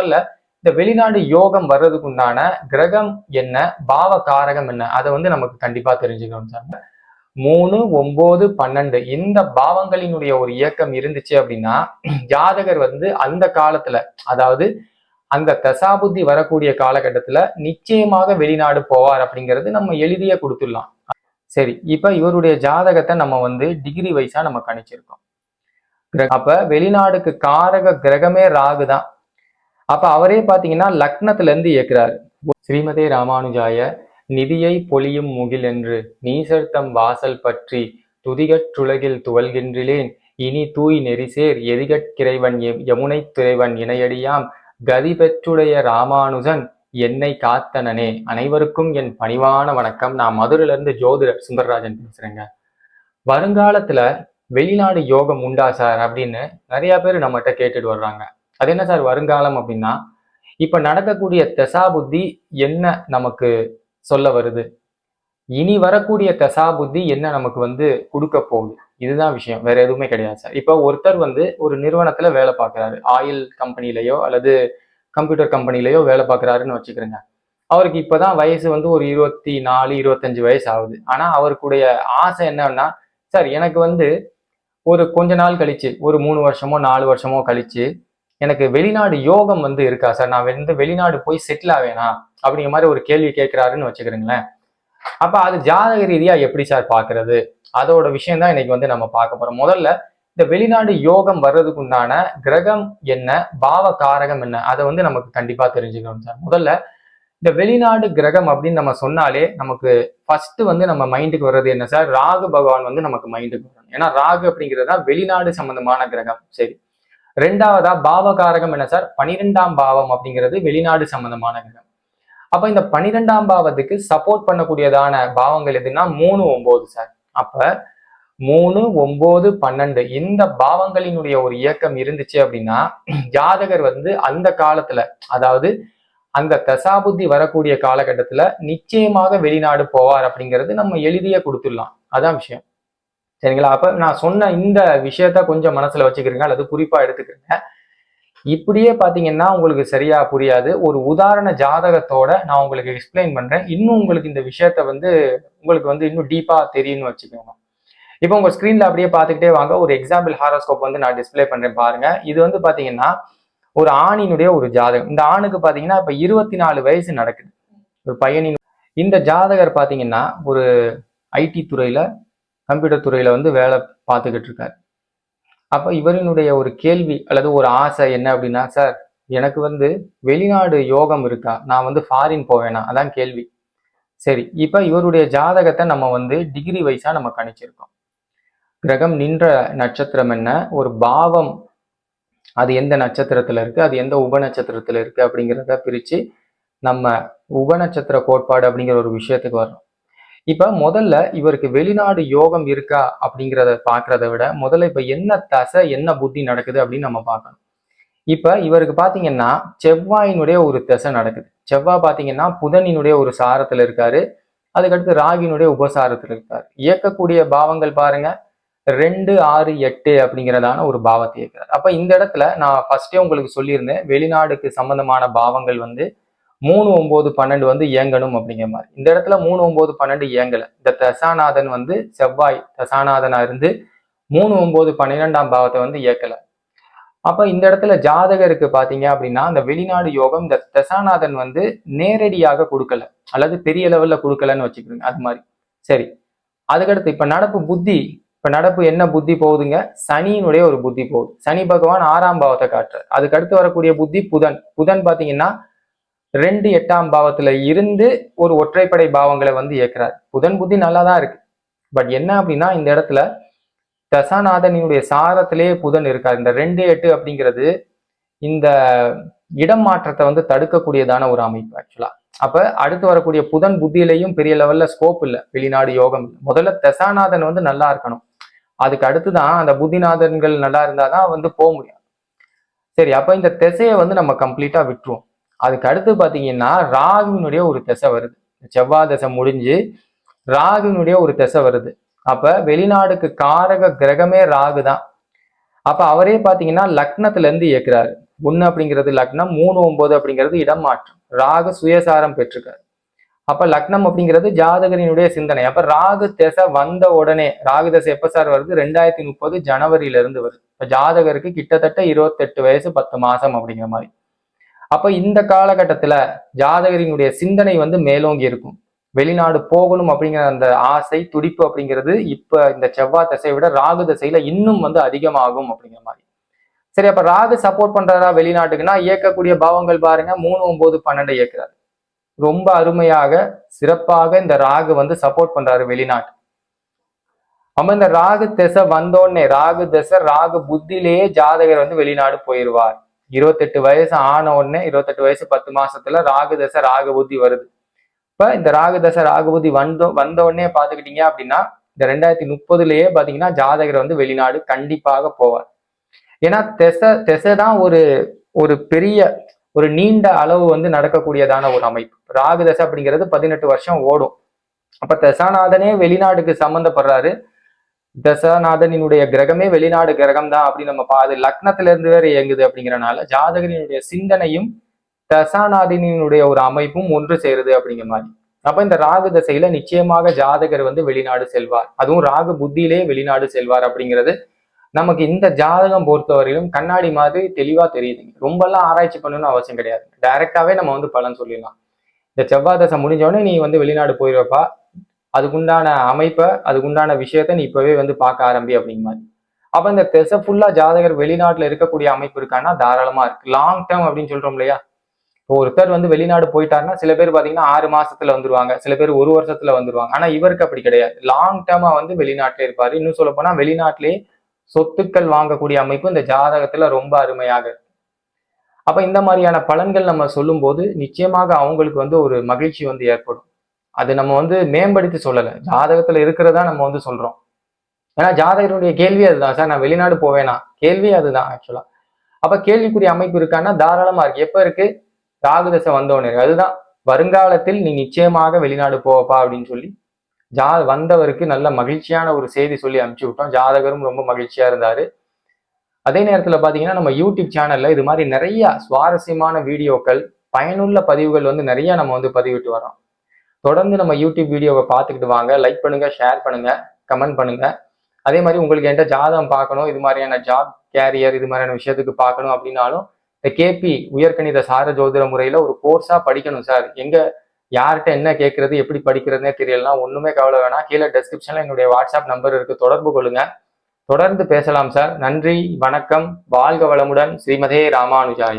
முதல்ல இந்த வெளிநாடு யோகம் வர்றதுக்கு உண்டான கிரகம் என்ன பாவ காரகம் என்ன அதை வந்து நமக்கு கண்டிப்பா தெரிஞ்சுக்கணும் சார். மூணு ஒன்பது பன்னெண்டு இந்த பாவங்களினுடைய ஒரு இயக்கம் இருந்துச்சு அப்படின்னா ஜாதகர் வந்து அந்த காலத்துல அதாவது அந்த தசாபுத்தி வரக்கூடிய காலகட்டத்துல நிச்சயமாக வெளிநாடு போவார் அப்படிங்கிறது நம்ம எழுதியே கொடுத்துடலாம். சரி இப்ப இவருடைய ஜாதகத்தை நம்ம வந்து டிகிரி வைஸா நம்ம கணிச்சிருக்கோம். அப்ப வெளிநாடுக்கு காரக கிரகமே ராகு தான். அப்ப அவரே பாத்தீங்கன்னா லக்னத்துல இருந்து இயக்குறாரு. ஸ்ரீமதே ராமானுஜாய நிதியை பொழியும் முகில் என்று நீசர்த்தம் வாசல் பற்றி துதிகற்றுலகில் துவல்கின்றிலேன் இனி தூய் நெறிசேர் எதிகட்கிறைவன் யமுனை யமுனைத் துறைவன் இணையடியாம். கதி பெற்றுடைய ராமானுஜன் என்னை காத்தனனே. அனைவருக்கும் என் பணிவான வணக்கம். நான் மதுரையில இருந்து ஜோதிடர் சுந்தரராஜன் பேசுறேங்க. வருங்காலத்துல வெளிநாடு யோகம் உண்டா சார்? அப்படின்னு நிறைய பேர் நம்மகிட்ட கேட்டுட்டு வர்றாங்க. அது என்ன சார் வருங்காலம் அப்படின்னா இப்ப நடக்கக்கூடிய தசாபுத்தி என்ன நமக்கு சொல்ல வருது? இனி வரக்கூடிய தசாபுத்தி என்ன நமக்கு வந்து கொடுக்க போகுது? இதுதான் விஷயம் வேற எதுவுமே கிடையாது சார். இப்போ ஒருத்தர் வந்து ஒரு நிறுவனத்துல வேலை பார்க்குறாரு. ஆயில் கம்பெனிலேயோ அல்லது கம்ப்யூட்டர் கம்பெனிலேயோ வேலை பார்க்குறாருன்னு வச்சுக்கிறேங்க. அவருக்கு இப்போதான் வயசு வந்து ஒரு இருபத்தி நாலு இருபத்தஞ்சு வயசு ஆகுது. ஆனால் அவருக்குடைய ஆசை என்னன்னா சார் எனக்கு வந்து ஒரு கொஞ்ச நாள் கழிச்சு ஒரு மூணு வருஷமோ நாலு வருஷமோ கழிச்சு எனக்கு வெளிநாடு யோகம் வந்து இருக்கா? சார் நான் வந்து வெளிநாடு போய் செட்டில் ஆவேனா? அப்படிங்கிற மாதிரி ஒரு கேள்வி கேட்கிறாருன்னு வச்சுக்கிறீங்களேன். அப்ப அது ஜாதக ரீதியா எப்படி சார் பாக்குறது அதோட விஷயம் தான் இன்னைக்கு வந்து நம்ம பார்க்க போறோம். முதல்ல இந்த வெளிநாடு யோகம் வர்றதுக்கு உண்டான கிரகம் என்ன? பாவ காரகம் என்ன? அதை வந்து நமக்கு கண்டிப்பா தெரிஞ்சுக்கணும் சார். முதல்ல இந்த வெளிநாடு கிரகம் அப்படின்னு நம்ம சொன்னாலே நமக்கு ஃபர்ஸ்ட் வந்து நம்ம மைண்டுக்கு வர்றது என்ன சார்? ராகு பகவான் வந்து நமக்கு மைண்டுக்கு வரணும். ஏன்னா ராகு அப்படிங்கிறது தான் வெளிநாடு சம்பந்தமான கிரகம். சரி. ரெண்டாவதா பாவகாரகம் என்ன சார்? பனிரெண்டாம் பாவம் அப்படிங்கிறது வெளிநாடு சம்பந்தமான கிரகம். அப்ப இந்த பனிரெண்டாம் பாவத்துக்கு சப்போர்ட் பண்ணக்கூடியதான பாவங்கள் எதுன்னா மூணு ஒன்பது சார். அப்ப மூணு ஒன்பது பன்னெண்டு இந்த பாவங்களினுடைய ஒரு இயக்கம் இருந்துச்சு அப்படின்னா ஜாதகர் வந்து அந்த காலத்துல அதாவது அந்த தசாபுத்தி வரக்கூடிய காலகட்டத்துல நிச்சயமாக வெளிநாடு போவார் அப்படிங்கிறது நம்ம எழுதியே கொடுத்துடலாம். அதான் விஷயம். சரிங்களா? அப்போ நான் சொன்ன இந்த விஷயத்த கொஞ்சம் மனசில் வச்சுக்கிறீங்க. அல்லது குறிப்பாக எடுத்துக்கிறீங்க. இப்படியே பார்த்தீங்கன்னா உங்களுக்கு சரியா புரியாது. ஒரு உதாரண ஜாதகத்தோட நான் உங்களுக்கு எக்ஸ்பிளைன் பண்ணுறேன் இன்னும் உங்களுக்கு இந்த விஷயத்த வந்து உங்களுக்கு வந்து இன்னும் டீப்பாக தெரியும்னு வச்சுக்கோங்க. இப்போ உங்கள் ஸ்க்ரீனில் அப்படியே பார்த்துக்கிட்டே வாங்க. ஒரு எக்ஸாம்பிள் ஹாரோஸ்கோப் வந்து நான் டிஸ்ப்ளே பண்ணுறேன் பாருங்க. இது வந்து பார்த்தீங்கன்னா ஒரு ஆணினுடைய ஒரு ஜாதகம். இந்த ஆணுக்கு பார்த்தீங்கன்னா இப்போ இருபத்தி நாலு வயசு நடக்குது. ஒரு பையனின் இந்த ஜாதகர் பார்த்தீங்கன்னா ஒரு ஐடி துறையில் கம்ப்யூட்டர் துறையில் வந்து வேலை பார்த்துக்கிட்டு இருக்கார். அப்போ இவரினுடைய ஒரு கேள்வி அல்லது ஒரு ஆசை என்ன அப்படின்னா சார் எனக்கு வந்து வெளிநாடு யோகம் இருக்கா? நான் வந்து ஃபாரின் போவேனா? அதான் கேள்வி. சரி இப்போ இவருடைய ஜாதகத்தை நம்ம வந்து டிகிரி வைஸாக நம்ம கணிச்சிருக்கோம். கிரகம் நின்ற நட்சத்திரம் என்ன? ஒரு பாவம். அது எந்த நட்சத்திரத்தில் இருக்குது அது எந்த உப இருக்குது அப்படிங்கிறத பிரித்து நம்ம உபநட்சத்திர கோட்பாடு அப்படிங்கிற ஒரு விஷயத்துக்கு வர்றோம். இப்போ முதல்ல இவருக்கு வெளிநாடு யோகம் இருக்கா அப்படிங்கிறத பார்க்கறத விட முதல்ல இப்போ என்ன தசை என்ன புத்தி நடக்குது அப்படின்னு நம்ம பார்க்கணும். இப்போ இவருக்கு பார்த்தீங்கன்னா செவ்வாயினுடைய ஒரு தசை நடக்குது. செவ்வாய் பார்த்தீங்கன்னா புதனினுடைய ஒரு சாரத்தில் இருக்காரு. அதுக்கடுத்து ராகினுடைய உபசாரத்தில் இருக்காரு. இயக்கக்கூடிய பாவங்கள் பாருங்க. ரெண்டு ஆறு எட்டு அப்படிங்கிறதான ஒரு பாவத்தை இயக்குறாரு. அப்போ இந்த இடத்துல நான் ஃபர்ஸ்டே உங்களுக்கு சொல்லியிருந்தேன் வெளிநாடுக்கு சம்பந்தமான பாவங்கள் வந்து மூணு ஒம்பது பன்னெண்டு வந்து இயங்கணும் அப்படிங்கிற மாதிரி. இந்த இடத்துல மூணு ஒம்பது பன்னெண்டு இயங்கலை. இந்த தசாநாதன் வந்து செவ்வாய் தசாநாதனா இருந்து மூணு ஒம்பது பன்னிரெண்டாம் பாவத்தை வந்து இயக்கலை. அப்போ இந்த இடத்துல ஜாதகருக்கு பார்த்தீங்க அப்படின்னா அந்த வெளிநாடு யோகம் இந்த தசாநாதன் வந்து நேரடியாக கொடுக்கல. அல்லது பெரிய லெவலில் கொடுக்கலன்னு வச்சுக்கிறோங்க அது மாதிரி. சரி. அதுக்கடுத்து இப்போ நடப்பு புத்தி இப்போ நடப்பு என்ன புத்தி போகுதுங்க? சனியினுடைய ஒரு புத்தி போகுது. சனி பகவான் ஆறாம் பாவத்தை காட்டுறார். அதுக்கு அடுத்து வரக்கூடிய புத்தி புதன். புதன் பார்த்தீங்கன்னா ரெண்டு எட்டாம் பாவத்துல இருந்து ஒரு ஒற்றைப்படை பாவங்களை வந்து இயக்குறார். புதன் புத்தி நல்லா தான் இருக்கு. பட் என்ன அப்படின்னா இந்த இடத்துல தசாநாதனினுடைய சாரத்திலேயே புதன் இருக்கார். இந்த ரெண்டு எட்டு அப்படிங்கிறது இந்த இடம் மாற்றத்தை வந்து தடுக்கக்கூடியதான ஒரு அமைப்பு ஆக்சுவலா அப்ப அடுத்து வரக்கூடிய புதன் புத்தியிலையும் பெரிய லெவல்ல ஸ்கோப் இல்லை. வெளிநாடு யோகம் இல்லை. முதல்ல தசாநாதன் வந்து நல்லா இருக்கணும். அதுக்கு அடுத்து தான் அந்த புத்திநாதன்கள் நல்லா இருந்தாதான் வந்து போக முடியும். சரி அப்ப இந்த திசையை வந்து நம்ம கம்ப்ளீட்டா விட்டுருவோம். அதுக்கு அடுத்து பார்த்தீங்கன்னா ராகுவினுடைய ஒரு திசை வருது. செவ்வாய் திசை முடிஞ்சு ராகுவினுடைய ஒரு திசை வருது. அப்ப வெளிநாடுக்கு காரக கிரகமே ராகு தான். அப்ப அவரே பாத்தீங்கன்னா லக்னத்துல இருந்து இயக்குறாரு. ஒன்னு அப்படிங்கிறது லக்னம் மூணு ஒன்பது அப்படிங்கிறது இடம் மாற்றம். ராகு சுயசாரம் பெற்றிருக்காரு. அப்ப லக்னம் அப்படிங்கிறது ஜாதகரினுடைய சிந்தனை. அப்ப ராகு திசை வந்த உடனே ராகு திசை எப்ப சார் வருது? ரெண்டாயிரத்தி முப்பது ஜனவரியில இருந்து வருது. இப்ப ஜாதகருக்கு கிட்டத்தட்ட இருபத்தெட்டு வயசு பத்து மாசம் அப்படிங்கிற மாதிரி. அப்போ இந்த காலகட்டத்துல ஜாதகரினுடைய சிந்தனை வந்து மேலோங்கி இருக்கும். வெளிநாடு போகணும் அப்படிங்கிற அந்த ஆசை துடிப்பு அப்படிங்கிறது இப்ப இந்த செவ்வாய் தசையை விட ராகு திசையில இன்னும் வந்து அதிகமாகும் அப்படிங்கிற மாதிரி. சரி அப்ப ராகு சப்போர்ட் பண்றாரா வெளிநாட்டுக்குன்னா இயக்கக்கூடிய பாவங்கள் பாருங்க. மூணு ஒன்பது பன்னெண்டு இயக்குறாரு. ரொம்ப அருமையாக சிறப்பாக இந்த ராகு வந்து சப்போர்ட் பண்றாரு வெளிநாட்டு. அப்ப இந்த ராகு திசை வந்தோடனே ராகு திசை ராகு புத்திலேயே ஜாதகர் வந்து வெளிநாடு போயிடுவார் இருபத்தெட்டு வயசு ஆன உடனே இருபத்தெட்டு வயசு பத்து மாசத்துல ராகு தசை ராகு புத்தி வருது. இப்ப இந்த ராகு தசை ராகு புத்தி வந்தோ வந்த உடனே பாத்துக்கிட்டீங்க அப்படின்னா இந்த ரெண்டாயிரத்தி முப்பதுலயே பாத்தீங்கன்னா ஜாதகர் வந்து வெளிநாடு கண்டிப்பாக போவார். ஏன்னா திசை திசை தான் ஒரு ஒரு பெரிய ஒரு நீண்ட அளவு வந்து நடக்கக்கூடியதான ஒரு அமைப்பு. ராகு தசை அப்படிங்கிறது பதினெட்டு வருஷம் ஓடும். அப்ப தசாநாதனே வெளிநாடுக்கு சம்மந்தப்படுறாரு. தசாநாதனினுடைய கிரகமே வெளிநாடு கிரகம் தான் அப்படின்னு நம்ம பாது லக்னத்துல இருந்து வேற இயங்குது அப்படிங்கிறனால ஜாதகனினுடைய சிந்தனையும் தசாநாதனினுடைய ஒரு அமைப்பும் ஒன்று சேருது அப்படிங்கிற மாதிரி. அப்ப இந்த ராகு தசையில நிச்சயமாக ஜாதகர் வந்து வெளிநாடு செல்வார். அதுவும் ராகு புத்தியிலே வெளிநாடு செல்வார் அப்படிங்கிறது நமக்கு இந்த ஜாதகம் பொறுத்தவரையிலும் கண்ணாடி மாதிரி தெளிவா தெரியுதுங்க ரொம்ப எல்லாம் ஆராய்ச்சி பண்ணணும்னு அவசியம் கிடையாது. டைரக்டாவே நம்ம வந்து பலன் சொல்லிடலாம். இந்த செவ்வாய் தசை முடிஞ்ச உடனே நீ வந்து வெளிநாடு போயிருவப்பா. அதுக்குண்டான அமைப்பை அதுக்குண்டான விஷயத்த நீ இப்பவே வந்து பார்க்க ஆரம்பி அப்படிங்க மாதிரி. அப்ப இந்த திசை ஃபுல்லா ஜாதகர் வெளிநாட்டுல இருக்கக்கூடிய அமைப்பு இருக்கான்னா தாராளமா இருக்கு. லாங் டேர்ம் அப்படின்னு சொல்றோம் இல்லையா? ஒருத்தர் வந்து வெளிநாடு போயிட்டாருன்னா சில பேர் பாத்தீங்கன்னா ஆறு மாசத்துல வந்துருவாங்க சில பேர் ஒரு வருஷத்துல வந்துருவாங்க. ஆனா இவருக்கு அப்படி கிடையாது. லாங் டேர்மா வந்து வெளிநாட்டுல இருப்பாரு. இன்னும் சொல்ல போனா வெளிநாட்டிலேயே சொத்துக்கள் வாங்கக்கூடிய அமைப்பு இந்த ஜாதகத்துல ரொம்ப அருமையாக இருக்கு. அப்ப இந்த மாதிரியான பலன்கள் நம்ம சொல்லும்போது நிச்சயமாக அவங்களுக்கு வந்து ஒரு மகிழ்ச்சி வந்து ஏற்படும். அது நம்ம வந்து மேம்படுத்தி சொல்லலை. ஜாதகத்துல இருக்கிறதா நம்ம வந்து சொல்றோம். ஏன்னா ஜாதகருடைய கேள்வி அதுதான். சார் நான் வெளிநாடு போவேனா? கேள்வி அதுதான் ஆக்சுவலா அப்ப கேள்விக்குரிய அமைப்பு இருக்கான்னா தாராளமா இருக்கு. எப்ப இருக்கு? ராகுதசை வந்தோடனே இருக்கு. அதுதான். வருங்காலத்தில் நீ நிச்சயமாக வெளிநாடு போவப்பா அப்படின்னு சொல்லி ஜா வந்தவருக்கு நல்ல மகிழ்ச்சியான ஒரு செய்தி சொல்லி அனுப்பிச்சு விட்டோம். ஜாதகரும் ரொம்ப மகிழ்ச்சியா இருந்தாரு. அதே நேரத்துல பாத்தீங்கன்னா நம்ம யூடியூப் சேனல்ல இது மாதிரி நிறைய சுவாரஸ்யமான வீடியோக்கள் பயனுள்ள பதிவுகள் வந்து நிறைய நம்ம வந்து பதிவிட்டு வரோம் தொடர்ந்து நம்ம யூடியூப் வீடியோவை பார்த்துக்கிட்டு வாங்க. லைக் பண்ணுங்க ஷேர் பண்ணுங்க கமெண்ட் பண்ணுங்க. அதே மாதிரி உங்களுக்கு என்கிட்ட ஜாதகம் பார்க்கணும் இது மாதிரியான ஜாப் கேரியர் இது மாதிரியான விஷயத்துக்கு பார்க்கணும் அப்படின்னாலும் இந்த கேபி உயர்கணித சார ஜோதிட முறையில ஒரு கோர்ஸா படிக்கணும் சார் எங்க யார்கிட்ட என்ன கேட்கறது எப்படி படிக்கிறதுனே தெரியலனா ஒண்ணுமே கவலை வேணாம். கீழே டெஸ்கிரிப்ஷன்ல என்னுடைய வாட்ஸ்அப் நம்பர் இருக்கு. தொடர்பு கொள்ளுங்க. தொடர்ந்து பேசலாம் சார் நன்றி வணக்கம். வாழ்க வளமுடன். ஸ்ரீமதே ராமானுஜாய.